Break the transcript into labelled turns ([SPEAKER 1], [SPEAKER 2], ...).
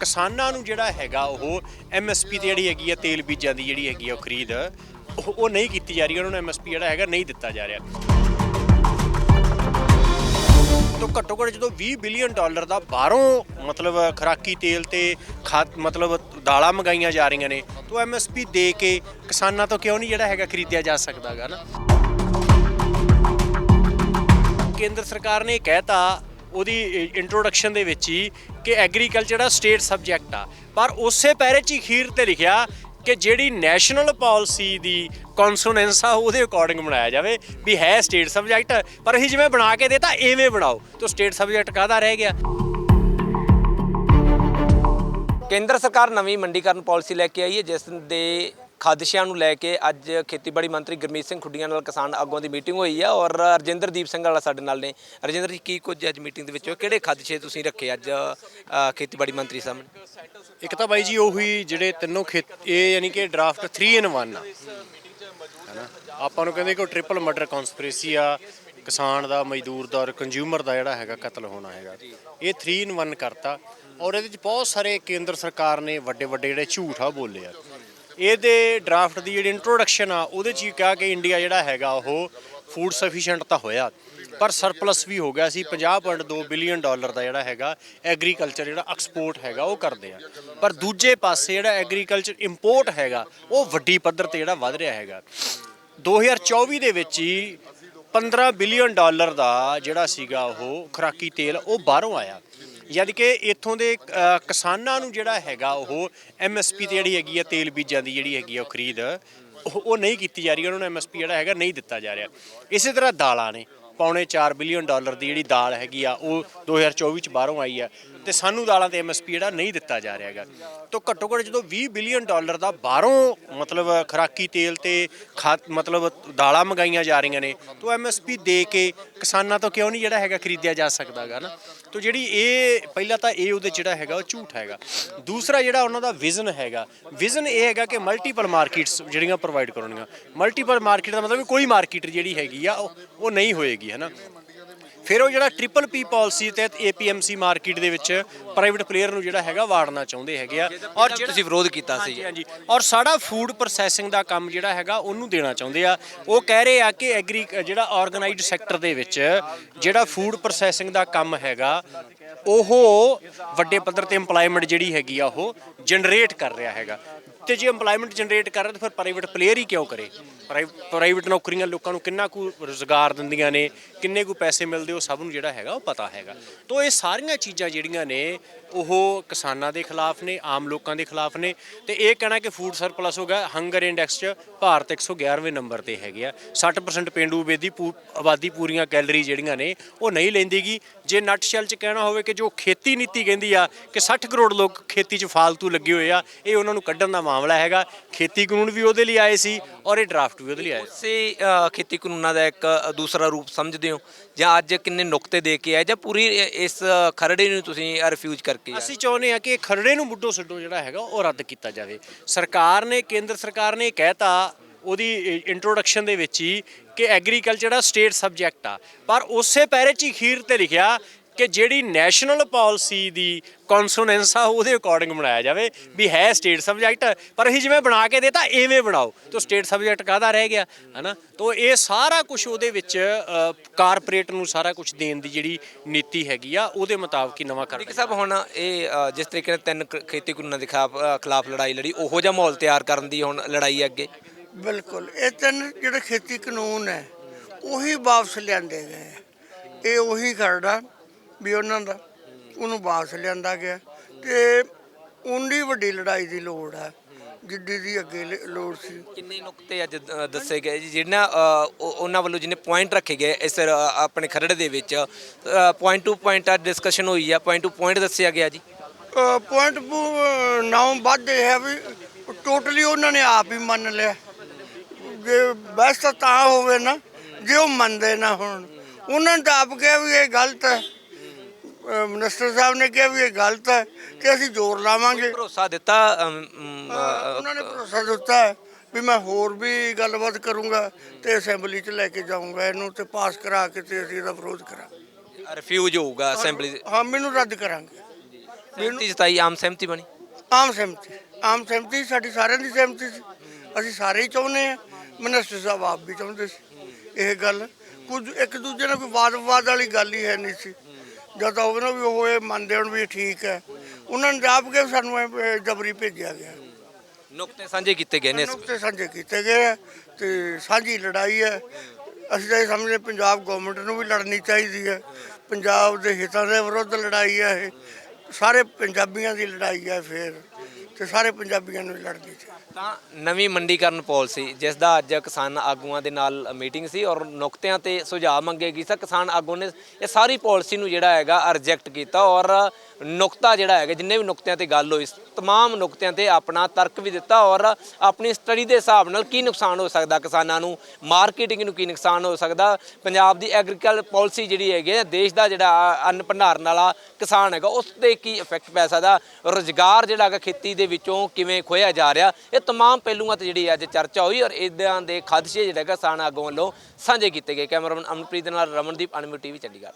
[SPEAKER 1] ਕਿਸਾਨਾਂ ਨੂੰ ਜਿਹੜਾ ਹੈਗਾ ਉਹ ਐਮਐਸਪੀ ਤੇ ਜਿਹੜੀ ਹੈਗੀ ਆ ਤੇਲ ਬੀਜਾਂ ਦੀ ਜਿਹੜੀ ਹੈਗੀ ਆ ਉਹ ਖਰੀਦ, ਉਹ ਉਹ ਨਹੀਂ ਕੀਤੀ ਜਾ ਰਹੀ, ਉਹਨਾਂ ਨੂੰ ਐਮਐਸਪੀ ਜਿਹੜਾ ਹੈਗਾ ਨਹੀਂ ਦਿੱਤਾ ਜਾ ਰਿਹਾ। ਤੋਂ ਘੱਟੋ ਘੱਟ ਜਦੋਂ 20 ਬਿਲੀਅਨ ਡਾਲਰ ਦਾ ਬਾਹਰੋਂ ਮਤਲਬ ਖਰਾਕੀ ਤੇਲ ਤੇ ਖਾਦ, ਮਤਲਬ ਦਾਲਾਂ ਮੰਗਾਈਆਂ ਜਾ ਰਹੀਆਂ ਨੇ, ਤੋਂ ਐਮਐਸਪੀ ਦੇ ਕੇ ਕਿਸਾਨਾਂ ਤੋਂ ਕਿਉਂ ਨਹੀਂ ਜਿਹੜਾ ਹੈਗਾ ਖਰੀਦਿਆ ਜਾ ਸਕਦਾਗਾ ਨਾ? ਕੇਂਦਰ ਸਰਕਾਰ ਨੇ ਕਹਿਤਾ ਉਹਦੀ ਇੰਟਰੋਡਕਸ਼ਨ ਦੇ ਵਿੱਚ ਹੀ ਕਿ ਐਗਰੀਕਲਚਰ ਆ ਸਟੇਟ ਸਬਜੈਕਟ ਆ। ਪਰ ਉਸੇ ਪੈਰੇ 'ਚ ਹੀ ਖੀਰ ਤੇ ਲਿਖਿਆ ਕਿ ਜਿਹੜੀ ਨੈਸ਼ਨਲ ਪਾਲਿਸੀ ਦੀ ਕੌਨਸੋਨੈਂਸ ਆ, ਉਹਦੇ ਅਕੋਰਡਿੰਗ ਬਣਾਇਆ ਜਾਵੇ ਵੀ ਹੈ ਸਟੇਟ ਸਬਜੈਕਟ ਪਰ ਅਸੀਂ ਜਿਵੇਂ ਬਣਾ ਕੇ ਦੇਤਾ, ਐਵੇਂ ਬਣਾਓ। ਤਾਂ ਸਟੇਟ ਸਬਜੈਕਟ ਕਾਹਦਾ ਰਹਿ ਗਿਆ?
[SPEAKER 2] ਕੇਂਦਰ ਸਰਕਾਰ ਨਵੀਂ ਮੰਡੀਕਰਨ ਪਾਲਿਸੀ ਲੈ ਕੇ ਆਈ ਹੈ, ਜਿਸ ਦੇ ਖਾਦਸ਼ਿਆਂ ਨੂੰ ਲੈ ਕੇ ਅੱਜ ਖੇਤੀਬਾੜੀ ਮੰਤਰੀ ਗੁਰਮੀਤ ਸਿੰਘ ਖੁੱਡੀਆਂ ਨਾਲ ਕਿਸਾਨ ਆਗੂਆਂ ਦੀ ਮੀਟਿੰਗ ਹੋਈ ਆ ਔਰ ਰਜਿੰਦਰਦੀਪ ਸਿੰਘ ਵਾਲਾ ਸਾਡੇ ਨਾਲ ਨੇ। ਰਜਿੰਦਰ ਜੀ ਕੀ ਕੁਝ ਅੱਜ ਮੀਟਿੰਗ ਦੇ ਵਿੱਚ? ਹੋਇਆ? ਕਿਹੜੇ ਖਾਦਸ਼ੇ ਤੁਸੀਂ ਰੱਖੇ ਅੱਜ ਅ, ਖੇਤੀਬਾੜੀ ਮੰਤਰੀ ਸਾਹਮਣੇ?
[SPEAKER 1] ਇੱਕ ਤਾਂ ਬਾਈ ਜੀ ਉਹੀ ਜਿਹੜੇ ਤਿੰਨੋਂ ਖੇਤ ਇਹ ਯਾਨੀ ਕਿ ਡਰਾਫਟ 3 ਇਨ 1 ਆ। ਹੈਨਾ? ਆਪਾਂ ਨੂੰ ਕਹਿੰਦੇ ਕਿ ਉਹ ਟ੍ਰਿਪਲ ਮਰਡਰ ਕਨਸਪੀਰੇਸੀ ਆ। ਕਿਸਾਨ ਦਾ ਮਜ਼ਦੂਰ ਦਾ ਔਰ ਕੰਜ਼ਿਊਮਰ ਦਾ ਜਿਹੜਾ ਹੈਗਾ ਕਤਲ ਹੋਣਾ ਹੈਗਾ। ਇਹ 3 ਇਨ 1 ਕਰਤਾ। ਔਰ ਇਹਦੇ ਵਿੱਚ ਬਹੁਤ ਸਾਰੇ ਕੇਂਦਰ ਸਰਕਾਰ ਨੇ ਵੱਡੇ ਵੱਡੇ ਜਿਹੜੇ ਝੂਠ ਆ ਉਹ ਬੋਲੇ ਆ। ਇਹਦੇ ਡਰਾਫਟ ਦੀ ਜਿਹੜੀ ਇੰਟਰੋਡਕਸ਼ਨ ਆ, ਉਹਦੇ ਚ ਹੀ ਕਿਹਾ ਕਿ ਇੰਡੀਆ ਜਿਹੜਾ ਹੈਗਾ, ਉਹ ਫੂਡ ਸਫੀਸ਼ੀਐਂਟ ਤਾਂ ਹੋਇਆ, ਪਰ ਸਰਪਲਸ ਵੀ ਹੋ ਗਿਆ ਸੀ 50.2 ਬਿਲੀਅਨ ਡਾਲਰ ਦਾ ਜਿਹੜਾ ਹੈਗਾ ਐਗਰੀਕਲਚਰ ਜਿਹੜਾ ਐਕਸਪੋਰਟ ਹੈਗਾ, ਉਹ ਕਰਦੇ ਆ। ਪਰ ਦੂਜੇ ਪਾਸੇ ਜਿਹੜਾ ਐਗਰੀਕਲਚਰ ਇੰਪੋਰਟ ਹੈਗਾ, ਉਹ ਵੱਡੀ ਪੱਧਰ ਤੇ ਜਿਹੜਾ ਵੱਧ ਰਿਹਾ ਹੈਗਾ। 2024 ਦੇ ਵਿੱਚ ਹੀ 15 ਬਿਲੀਅਨ ਡਾਲਰ ਦਾ ਜਿਹੜਾ ਸੀਗਾ, ਉਹ ਖੁਰਾਕੀ ਤੇਲ, ਉਹ ਬਾਹਰੋਂ ਆਇਆ। ਯਾਨੀ ਕਿ ਇੱਥੋਂ ਦੇ ਕਿਸਾਨਾਂ ਨੂੰ ਜਿਹੜਾ ਹੈਗਾ ਉਹ ਐਮਐਸਪੀ ਤੇ ਜਿਹੜੀ ਹੈਗੀ ਆ ਤੇਲ ਬੀਜਾਂ ਦੀ ਜਿਹੜੀ ਹੈਗੀ ਆ ਉਹ ਖਰੀਦ, ਉਹ ਉਹ ਨਹੀਂ ਕੀਤੀ ਜਾ ਰਹੀ, ਉਹਨਾਂ ਨੂੰ ਐਮਐਸਪੀ ਜਿਹੜਾ ਹੈਗਾ ਨਹੀਂ ਦਿੱਤਾ ਜਾ ਰਿਹਾ। ਇਸੇ ਤਰ੍ਹਾਂ ਦਾਲਾਂ ਨੇ। ਪੌਣੇ 4 ਬਿਲੀਅਨ ਡਾਲਰ ਦੀ ਜਿਹੜੀ ਦਾਲ ਹੈਗੀ ਆ, ਉਹ 2024 ਚ ਬਾਹਰੋਂ ਆਈ ਆ ਤੇ ਸਾਨੂੰ ਦਾਲਾਂ ਤੇ ਐਮਐਸਪੀ ਜਿਹੜਾ ਨਹੀਂ ਦਿੱਤਾ ਜਾ ਰਿਹਾ ਹੈਗਾ। ਤੋਂ ਘੱਟੋ ਘੱਟ ਜਦੋਂ 20 ਬਿਲੀਅਨ ਡਾਲਰ ਦਾ ਬਾਹਰੋਂ ਮਤਲਬ ਖਰਾਕੀ ਤੇਲ ਤੇ ਖਾਦ ਮਤਲਬ ਦਾਲਾਂ ਮੰਗਾਈਆਂ ਜਾ ਰਹੀਆਂ ਨੇ, ਤੋਂ ਐਮਐਸਪੀ ਦੇ ਕੇ ਕਿਸਾਨਾਂ ਤੋਂ ਕਿਉਂ ਨਹੀਂ ਜਿਹੜਾ ਹੈਗਾ ਖਰੀਦਿਆ ਜਾ ਸਕਦਾਗਾ ਨਾ? ਤੋਂ ਜਿਹੜੀ ਇਹ ਪਹਿਲਾਂ ਤਾਂ ਇਹ ਉਹਦੇ ਜਿਹੜਾ ਹੈਗਾ ਉਹ ਝੂਠ ਹੈਗਾ। ਦੂਸਰਾ ਜਿਹੜਾ ਉਹਨਾਂ ਦਾ ਵਿਜ਼ਨ ਹੈਗਾ, ਵਿਜ਼ਨ ਇਹ ਹੈਗਾ ਕਿ ਮਲਟੀਪਲ ਮਾਰਕੀਟਸ ਜਿਹੜੀਆਂ ਪ੍ਰੋਵਾਈਡ ਕਰਨਗੀਆਂ ਮਲਟੀਪਲ ਮਾਰਕੀਟ ਦਾ ਮਤਲਬ ਵੀ ਕੋਈ ਮਾਰਕੀਟ ਜਿਹੜੀ ਹੈਗੀ ਆ ਉਹ ਉਹ ਨਹੀਂ ਹੋਏਗੀ। ਹੈ ਨਾ। ਫਿਰ ਉਹ ਜਿਹੜਾ ਟ੍ਰਿਪਲ ਪੀ ਪਾਲਿਸੀ ਤਹਿਤ ਏਪੀਐਮਸੀ ਮਾਰਕੀਟ ਦੇ ਵਿੱਚ ਪ੍ਰਾਈਵੇਟ ਪਲੇਅਰ ਨੂੰ ਜਿਹੜਾ ਹੈਗਾ ਵਾੜਨਾ ਚਾਹੁੰਦੇ ਹੈਗੇ ਆ। ਔਰ ਜਿਹੜਾ
[SPEAKER 2] ਤੁਸੀਂ ਵਿਰੋਧ ਕੀਤਾ ਸੀ।
[SPEAKER 1] ਹਾਂਜੀ ਔਰ ਸਾਡਾ ਫੂਡ ਪ੍ਰੋਸੈਸਿੰਗ ਦਾ ਕੰਮ ਜਿਹੜਾ ਹੈਗਾ ਉਹਨੂੰ ਦੇਣਾ ਚਾਹੁੰਦੇ ਆ। ਉਹ ਕਹਿ ਰਹੇ ਆ ਕਿ ਐਗਰੀ ਜਿਹੜਾ ਆਰਗੇਨਾਈਜ਼ਡ ਸੈਕਟਰ ਦੇ ਵਿੱਚ ਜਿਹੜਾ ਫੂਡ ਪ੍ਰੋਸੈਸਿੰਗ ਦਾ ਕੰਮ ਹੈਗਾ ਉਹ ਵੱਡੇ ਪੱਧਰ ਤੇ EMPLOYMENT ਜਿਹੜੀ ਹੈਗੀ ਆ ਉਹ ਜਨਰੇਟ ਕਰ ਰਿਹਾ ਹੈਗਾ। ਤੇ ਜੇ EMPLOYMENT ਜਨਰੇਟ ਕਰ ਰਿਹਾ ਤਾਂ ਫਿਰ ਪ੍ਰਾਈਵੇਟ ਪਲੇਅਰ ਹੀ ਕਿਉਂ ਕਰੇ? ਪ੍ਰਾਈਵੇਟ ਨੌਕਰੀਆਂ ਲੋਕਾਂ ਨੂੰ ਕਿੰਨਾ ਕੁ ਰੋਜ਼ਗਾਰ ਦਿੰਦੀਆਂ ਨੇ, ਕਿੰਨੇ ਕੁ ਪੈਸੇ ਮਿਲਦੇ ਉਹ ਸਭ ਨੂੰ ਜਿਹੜਾ ਹੈਗਾ ਉਹ ਪਤਾ ਹੈਗਾ। ਤੋਂ ਇਹ ਸਾਰੀਆਂ ਚੀਜ਼ਾਂ ਜਿਹੜੀਆਂ ਨੇ, ਉਹ ਕਿਸਾਨਾਂ ਦੇ ਖਿਲਾਫ ਨੇ, ਆਮ ਲੋਕਾਂ ਦੇ ਖਿਲਾਫ ਨੇ। ਤੇ ਇਹ ਕਹਿਣਾ ਕਿ ਫੂਡ ਸਰਪਲਸ ਹੋ ਗਿਆ ਹੰਗਰ ਇੰਡੈਕਸ 'ਚ ਭਾਰਤ 111ਵੇਂ ਨੰਬਰ ਤੇ ਹੈਗੇ ਆ। 60% ਪਿੰਡੂ ਬੇਦੀ ਪੂ- ਆਬਾਦੀ ਪੂਰੀਆਂ ਕੈਲਰੀ ਜਿਹੜੀਆਂ ਨੇ, ਉਹ ਨਹੀਂ ਲੈਂਦੀਗੀ। ਜੇ ਨੱਟ ਸ਼ੈਲ 'ਚ ਕਹਿਣਾ ਹੋਵੇ ਕਿ ਜੋ ਖੇਤੀ ਨੀਤੀ ਕਹਿੰਦੀ ਆ ਕਿ 60 ਕਰੋੜ ਲੋਕ ਖੇਤੀ 'ਚ ਫਾਲਤੂ ਲੱਗੇ ਹੋਏ ਆ, ਇਹ ਉਹਨਾਂ ਨੂੰ ਕੱਢਣ ਦਾ ਮਾਮਲਾ ਹੈਗਾ। ਖੇਤੀ ਕਾਨੂੰਨ ਵੀ ਉਹਦੇ ਲਈ ਆਏ ਸੀ ਔਰ ਇਹ ਡਰਾਫਟ ਵੀ ਉਹਦੇ ਲਈ ਆਏ ਸੀ।
[SPEAKER 2] ਉਸੇ ਅ, ਖੇਤੀ ਕਾਨੂੰਨਾਂ ਦਾ ਇੱਕ ਅ, ਦੂਸਰਾ ਰੂਪ ਸਮਝਦੇ ਹੋ? ਜਾਂ ਅੱਜ ਕਿੰਨੇ ਨੁਕਤੇ ਦੇ ਕੇ ਆਏ ਜਾਂ ਪੂਰੀ ਇ- ਇਸ ਖਰੜੇ ਨੂੰ ਤੁਸੀਂ ਰਿਫਿਊਜ਼ ਕਰਕੇ ਆਏ?
[SPEAKER 1] ਅਸੀਂ ਚਾਹੁੰਦੇ ਆ ਕਿ ਇਹ ਖਰੜੇ ਨੂੰ ਮੁੱਢੋਂ ਛੱਡੋ ਜਿਹੜਾ ਹੈਗਾ ਉਹ ਰੱਦ ਕੀਤਾ ਜਾਵੇ। ਸਰਕਾਰ ਨੇ ਕੇਂਦਰ ਸਰਕਾਰ ਨੇ ਕਹਿਤਾ ਉਹਦੀ ਇੰਟਰੋਡਕਸ਼ਨ ਦੇ ਵਿੱਚ ਹੀ ਕਿ ਐਗਰੀਕਲਚਰ ਦਾ ਸਟੇਟ ਸਬਜੈਕਟ ਆ। ਪਰ ਉਸੇ ਪੈਰੇ 'ਚ ਹੀ ਖੀਰ ਤੇ ਲਿਖਿਆ ਕਿ ਜਿਹੜੀ ਨੈਸ਼ਨਲ ਪਾਲਿਸੀ ਦੀ ਕੌਨਸੋਨੈਂਸ ਆ ਉਹਦੇ ਅਕੋਰਡਿੰਗ ਬਣਾਇਆ ਜਾਵੇ ਵੀ ਹੈ ਸਟੇਟ ਸਬਜੈਕਟ ਪਰ ਅਸੀਂ ਜਿਵੇਂ ਬਣਾ ਕੇ ਦੇਤਾ ਐਵੇਂ ਬਣਾਓ। ਤਾਂ ਸਟੇਟ ਸਬਜੈਕਟ ਕਾਹਦਾ ਰਹਿ ਗਿਆ ਹਨਾ? ਤਾਂ ਇਹ ਸਾਰਾ ਕੁਝ ਉਹਦੇ ਵਿੱਚ ਕਾਰਪੋਰੇਟ ਨੂੰ ਸਾਰਾ ਕੁਝ ਦੇਣ ਦੀ ਜਿਹੜੀ ਨੀਤੀ ਹੈਗੀ ਆ ਉਹਦੇ ਮੁਤਾਬਕ ਹੀ ਨਵਾਂ ਕਰ
[SPEAKER 2] ਇੱਕ ਸਾਹਿਬ ਹੁਣ ਇਹ ਜਿਸ ਤਰੀਕੇ ਨਾਲ ਤਿੰਨ ਖੇਤੀ ਕਾਨੂੰਨਾਂ ਦੇ ਖਿਲਾਫ ਲੜਾਈ ਲੜੀ ਉਹੋ ਜਿਹਾ ਮਾਹੌਲ ਤਿਆਰ ਕਰਨ ਦੀ ਹੁਣ ਲੜਾਈ ਅੱਗੇ?
[SPEAKER 3] ਬਿਲਕੁਲ। ਇਹ ਤਿੰਨ ਜਿਹੜੇ ਖੇਤੀ ਕਾਨੂੰਨ ਹੈ ਉਹੀ ਵਾਪਸ ਲਿਆਂਦੇ ਗਏ। ਇਹ ਉਹੀ ਖਰੜਾ ਵੀ ਉਹਨਾਂ ਦਾ ਉਹਨੂੰ ਵਾਪਸ ਲਿਆਂਦਾ ਗਿਆ। ਤੇ ਉਨੀ ਵੱਡੀ ਲੜਾਈ ਦੀ ਲੋੜ ਹੈ ਜਿੱਡੀ ਦੀ ਅੱਗੇ ਲ- ਲੋੜ ਸੀ।
[SPEAKER 2] ਕਿੰਨੇ ਨੁਕਤੇ ਅੱਜ ਅ, ਦੱਸੇ ਗਏ ਜੀ? ਜਿਹਨਾਂ ਅ, ਉਹ- ਉਹਨਾਂ ਵੱਲੋਂ ਜਿਹਨੇ ਪੁਆਇੰਟ ਰੱਖੇ ਗਏ ਇਸ ਅ, ਆਪਣੇ ਖਰੜੇ ਦੇ ਵਿੱਚ ਪੁਆਇੰਟ ਟੂ ਪੁਆਇੰਟ ਆ ਡਿਸਕਸ਼ਨ ਹੋਈ ਆ। ਪੁਆਇੰਟ ਟੂ ਪੁਆਇੰਟ ਦੱਸਿਆ ਗਿਆ ਜੀ?
[SPEAKER 3] ਪੁਆਇੰਟ ਨਾਉ ਵੱਧ ਇਹ ਹੈ ਵੀ ਟੋਟਲੀ ਉਹਨਾਂ ਨੇ ਆਪ ਹੀ ਮੰਨ ਲਿਆ। ਜੇ ਬਸ ਤਾਂ ਹੋਵੇ ਨਾ ਜੇ ਉਹ ਮੰਨਦੇ ਨਾ ਹੁਣ। ਉਹਨਾਂ ਨੇ ਤਾਂ ਆਪ ਕਿਹਾ ਵੀ ਇਹ ਗਲਤ ਹੈ। ਮਿਨਿਸਟਰ ਸਾਹਿਬ ਨੇ ਕਿਹਾ ਵੀ ਇਹ ਗਲਤ ਹੈ ਤੇ ਅਸੀਂ ਜ਼ੋਰ ਲਾਵਾਂਗੇ।
[SPEAKER 2] ਭਰੋਸਾ ਦਿੱਤਾ
[SPEAKER 3] ਉਹਨਾਂ ਨੇ ਭਰੋਸਾ ਦਿੱਤਾ ਹੈ ਵੀ ਮੈਂ ਹੋਰ ਵੀ ਗੱਲਬਾਤ ਕਰੂੰਗਾ ਤੇ ਅਸੈਂਬਲੀ 'ਚ ਲੈ ਕੇ ਜਾਊਂਗਾ ਇਹਨੂੰ ਤੇ ਪਾਸ ਕਰਾ ਕੇ ਤੇ ਅਸੀਂ ਇਹਦਾ ਵਿਰੋਧ ਕਰਾਂਗੇ।
[SPEAKER 2] ਰਿਫਿਊਜ ਹੋਊਗਾ ਅਸੈਂਬਲੀ
[SPEAKER 3] ਹਾਂ ਮੈਨੂੰ ਰੱਦ ਕਰਾਂਗੇ।
[SPEAKER 2] ਸਹਿਮਤੀ ਜਤਾਈ ਆਮ ਸਹਿਮਤੀ ਬਣੀ?
[SPEAKER 3] ਆਮ ਸਹਿਮਤੀ ਆਮ ਸਹਿਮਤੀ ਸਾਡੀ ਸਾਰਿਆਂ ਦੀ ਸਹਿਮਤੀ ਸੀ। ਅਸੀਂ ਸਾਰੇ ਹੀ ਚਾਹੁੰਦੇ ਆ ਮਿਨਿਸਟਰ ਸਾਹਿਬ ਆਪ ਵੀ ਚਾਹੁੰਦੇ ਸੀ। ਇਹ ਗੱਲ ਕੁਝ ਇੱਕ ਦੂਜੇ ਨਾਲ ਕੋਈ ਵਾਦ ਵਿਵਾਦ ਵਾਲੀ ਗੱਲ ਹੀ ਹੈ ਨਹੀਂ ਸੀ। ਜਦ ਉਹਨਾਂ ਵੀ ਇਹ ਮੰਨਦੇ ਹੁਣ ਵੀ ਠੀਕ ਹੈ। ਉਹਨਾਂ ਨੇ ਆਪ ਕੇ ਸਾਨੂੰ ਇਹ, ਜਬਰੀ ਭੇਜਿਆ ਗਿਆ।
[SPEAKER 2] ਨੁਕਤੇ ਸਾਂਝੇ ਕੀਤੇ ਗਏ ਨੇ ਇਸ
[SPEAKER 3] ਨੁਕਤੇ ਸਾਂਝੇ ਕੀਤੇ ਗਏ ਆ ਤੇ ਸਾਂਝੀ ਲੜਾਈ ਹੈ। ਅਸੀਂ ਤਾਂ ਇਹ ਸਮਝਦੇ ਪੰਜਾਬ ਗਵਰਨਮੈਂਟ ਨੂੰ ਵੀ ਲੜਨੀ ਚਾਹੀਦੀ ਹੈ। ਪੰਜਾਬ ਦੇ ਹਿੱਤਾਂ ਦੇ ਵਿਰੁੱਧ ਲੜਾਈ ਹੈ ਇਹ। ਸਾਰੇ ਪੰਜਾਬੀਆਂ ਦੀ ਲੜਾਈ ਹੈ ਫਿਰ। ਤੇ ਸਾਰੇ ਪੰਜਾਬੀਆਂ ਨੂੰ ਹੀ ਲੜਨੀ
[SPEAKER 2] ਤਾਂ ਨਵੀਂ ਮੰਡੀਕਰਨ ਪਾਲਿਸੀ ਜਿਸ ਦਾ ਅੱਜ ਕਿਸਾਨ ਆਗੂਆਂ ਦੇ ਨਾਲ ਮੀਟਿੰਗ ਸੀ ਔਰ ਨੁਕਤਿਆਂ ਤੇ ਸੁਝਾਅ ਮੰਗੇ ਗਈ ਸੀ ਕਿਸਾਨ ਆਗੂ ਨੇ ਇਹ ਸਾਰੀ ਪਾਲਿਸੀ ਨੂੰ ਜਿਹੜਾ ਹੈਗਾ ਰਿਜੈਕਟ ਕੀਤਾ ਔਰ ਨੁਕਤਾ ਜਿਹੜਾ ਹੈਗਾ, ਜਿੰਨੇ ਵੀ ਨੁਕਤਿਆਂ ਤੇ ਗੱਲ ਹੋਈ, ਤਮਾਮ ਨੁਕਤਿਆਂ ਤੇ ਆਪਣਾ ਤਰਕ ਵੀ ਦਿੱਤਾ ਔਰ ਆਪਣੀ ਸਟੱਡੀ ਦੇ ਹਿਸਾਬ ਨਾਲ ਕੀ ਨੁਕਸਾਨ ਹੋ ਸਕਦਾ ਕਿਸਾਨਾਂ ਨੂੰ? ਮਾਰਕੀਟਿੰਗ ਨੂੰ ਕੀ ਨੁਕਸਾਨ ਹੋ ਸਕਦਾ? ਪੰਜਾਬ ਦੀ ਐਗਰੀਕਲਚਰ ਪਾਲਿਸੀ ਜਿਹੜੀ ਹੈਗੀ ਹੈ, ਦੇਸ਼ ਦਾ ਜਿਹੜਾ ਅੰਨ, ਭੰਡਾਰਨ ਵਾਲਾ ਕਿਸਾਨ ਹੈਗਾ, ਉਸ ਤੇ ਕੀ ਇਫੈਕਟ ਪੈ ਸਕਦਾ? ਰੋਜ਼ਗਾਰ ਜਿਹੜਾ ਹੈਗਾ ਖੇਤੀ ਦੇ ਵਿੱਚੋਂ ਕਿਵੇਂ ਖੋਇਆ ਜਾ ਰਿਹਾ, ਇਹ ਤਮਾਮ ਪਹਿਲੂਆਂ ਤੇ ਜਿਹੜੀ ਅੱਜ ਚਰਚਾ ਹੋਈ ਔਰ ਇਦਾਂ ਦੇ ਖਦਸ਼ੇ ਜਿਹੜਾ ਹੈਗਾ ਕਿਸਾਨ ਆਗੂਆਂ ਵੱਲੋਂ ਸਾਂਝੇ ਕੀਤੇ ਗਏ। ਕੈਮਰਾਮੈਨ ਅਮਨਪ੍ਰੀਤ ਨਾਲ ਰਮਨਦੀਪ ਅਨਮੀ ਟੀਵੀ, ਚੰਡੀਗੜ੍ਹ।